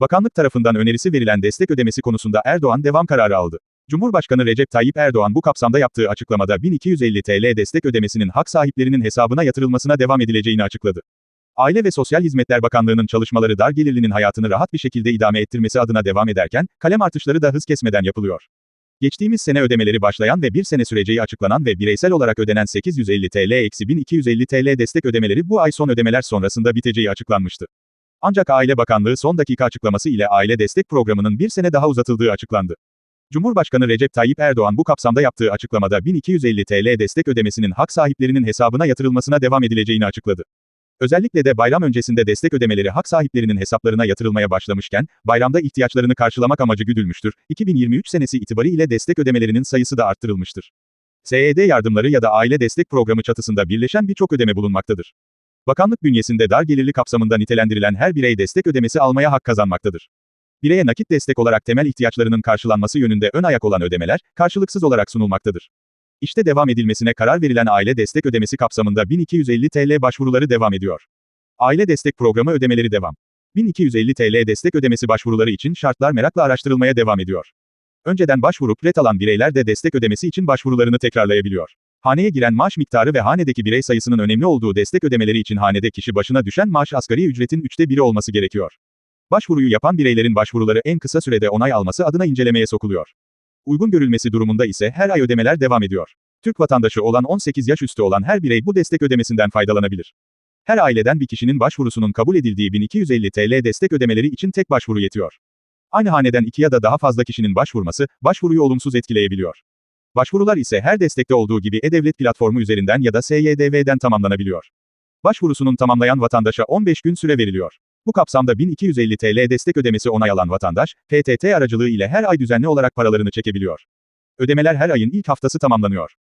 Bakanlık tarafından önerisi verilen destek ödemesi konusunda Erdoğan devam kararı aldı. Cumhurbaşkanı Recep Tayyip Erdoğan bu kapsamda yaptığı açıklamada 1250 TL destek ödemesinin hak sahiplerinin hesabına yatırılmasına devam edileceğini açıkladı. Aile ve Sosyal Hizmetler Bakanlığı'nın çalışmaları dar gelirlinin hayatını rahat bir şekilde idame ettirmesi adına devam ederken, kalem artışları da hız kesmeden yapılıyor. Geçtiğimiz sene ödemeleri başlayan ve bir sene süreceği açıklanan ve bireysel olarak ödenen 850 TL-1250 TL destek ödemeleri bu ay son ödemeler sonrasında biteceği açıklanmıştı. Ancak Aile Bakanlığı son dakika açıklaması ile aile destek programının bir sene daha uzatıldığı açıklandı. Cumhurbaşkanı Recep Tayyip Erdoğan bu kapsamda yaptığı açıklamada 1250 TL destek ödemesinin hak sahiplerinin hesabına yatırılmasına devam edileceğini açıkladı. Özellikle de bayram öncesinde destek ödemeleri hak sahiplerinin hesaplarına yatırılmaya başlamışken, bayramda ihtiyaçlarını karşılamak amacı güdülmüştür. 2023 senesi itibariyle destek ödemelerinin sayısı da arttırılmıştır. SED yardımları ya da aile destek programı çatısında birleşen birçok ödeme bulunmaktadır. Bakanlık bünyesinde dar gelirli kapsamında nitelendirilen her birey destek ödemesi almaya hak kazanmaktadır. Bireye nakit destek olarak temel ihtiyaçlarının karşılanması yönünde ön ayak olan ödemeler, karşılıksız olarak sunulmaktadır. İşte devam edilmesine karar verilen aile destek ödemesi kapsamında 1250 TL başvuruları devam ediyor. Aile destek programı ödemeleri devam. 1250 TL destek ödemesi başvuruları için şartlar merakla araştırılmaya devam ediyor. Önceden başvurup ret alan bireyler de destek ödemesi için başvurularını tekrarlayabiliyor. Haneye giren maaş miktarı ve hanedeki birey sayısının önemli olduğu destek ödemeleri için hanede kişi başına düşen maaş asgari ücretin üçte biri olması gerekiyor. Başvuruyu yapan bireylerin başvuruları en kısa sürede onay alması adına incelemeye sokuluyor. Uygun görülmesi durumunda ise her ay ödemeler devam ediyor. Türk vatandaşı olan 18 yaş üstü olan her birey bu destek ödemesinden faydalanabilir. Her aileden bir kişinin başvurusunun kabul edildiği 1250 TL destek ödemeleri için tek başvuru yetiyor. Aynı haneden iki ya da daha fazla kişinin başvurması, başvuruyu olumsuz etkileyebiliyor. Başvurular ise her destekte olduğu gibi e-devlet platformu üzerinden ya da SYDV'den tamamlanabiliyor. Başvurusunun tamamlayan vatandaşa 15 gün süre veriliyor. Bu kapsamda 1250 TL destek ödemesi onay alan vatandaş, PTT aracılığı ile her ay düzenli olarak paralarını çekebiliyor. Ödemeler her ayın ilk haftası tamamlanıyor.